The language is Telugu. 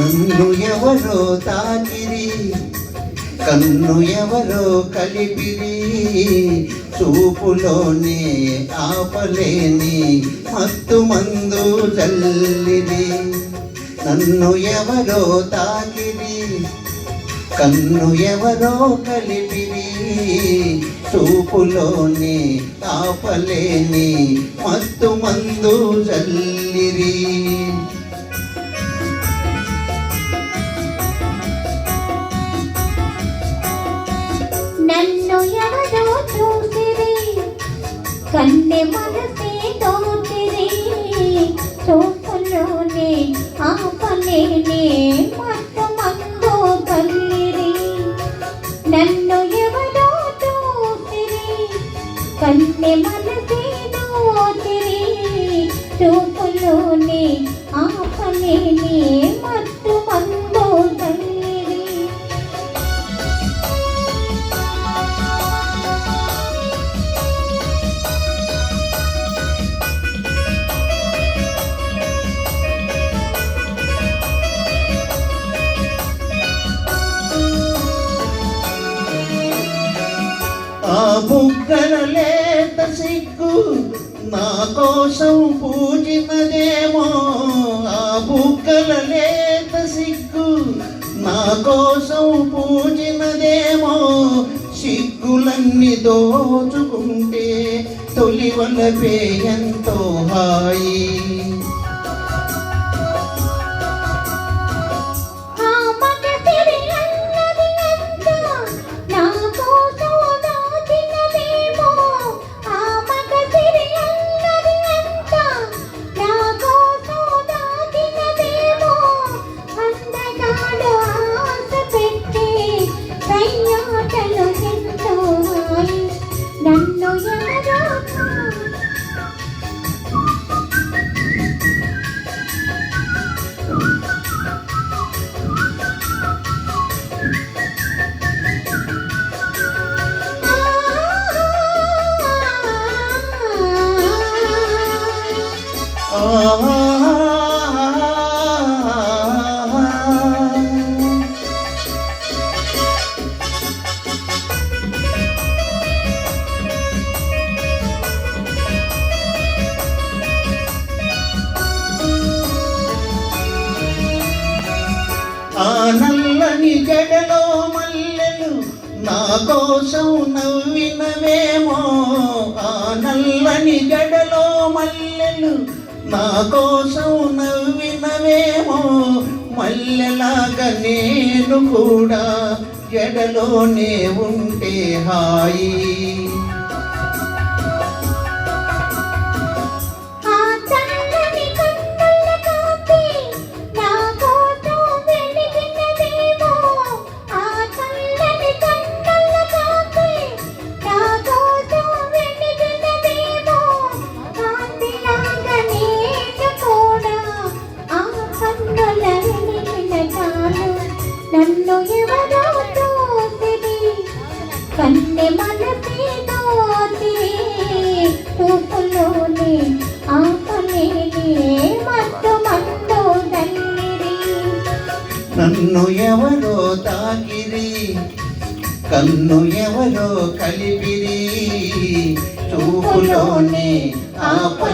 నన్ను ఎవరో తాకిరి కన్ను ఎవరో కలిపిరి చూపులోనే ఆపలేని మత్తు మందు జల్లిరి. నన్ను ఎవరో తాకిరి కన్ను ఎవరో కలిపిరి చూపులోనే ఆపలేని మత్తు మందు జల్లిరి. కన్నె మనసే దోచిరి చూపులోనే ఆపలేనే మత్తు మందు కల్లిరి నన్ను ఎవరో చూసిరి. కన్నె మనసే దోచిరి చూపులోనే ఆ లేత సిగ్గు నా కోసం పూజినదేమో ఆ బుగ్గల లేత సిగ్గు నా కోసం పూజినదేమో సిగ్గులన్నీ దోచుకుంటే తొలివలపే ఎంతో హాయి. నల్లని గడలో మల్లెలు నా కోసం నవ్వినవేమో. ఆ నల్లని జడలో మల్లెలు నా కోసం నవ్వినవేమో మల్లెలాగా నేను కూడా జడలోనే ఉంటే హాయి. నన్ను ఎవరో చూసిరి కన్నె మనసే దోచిరి చూపులోనే ఆపలేని మత్తు మత్తు దన్నిరి నన్ను ఎవరో తాకిరి కన్ను ఎవరో కలిపిరి చూపులోనే ఆపలి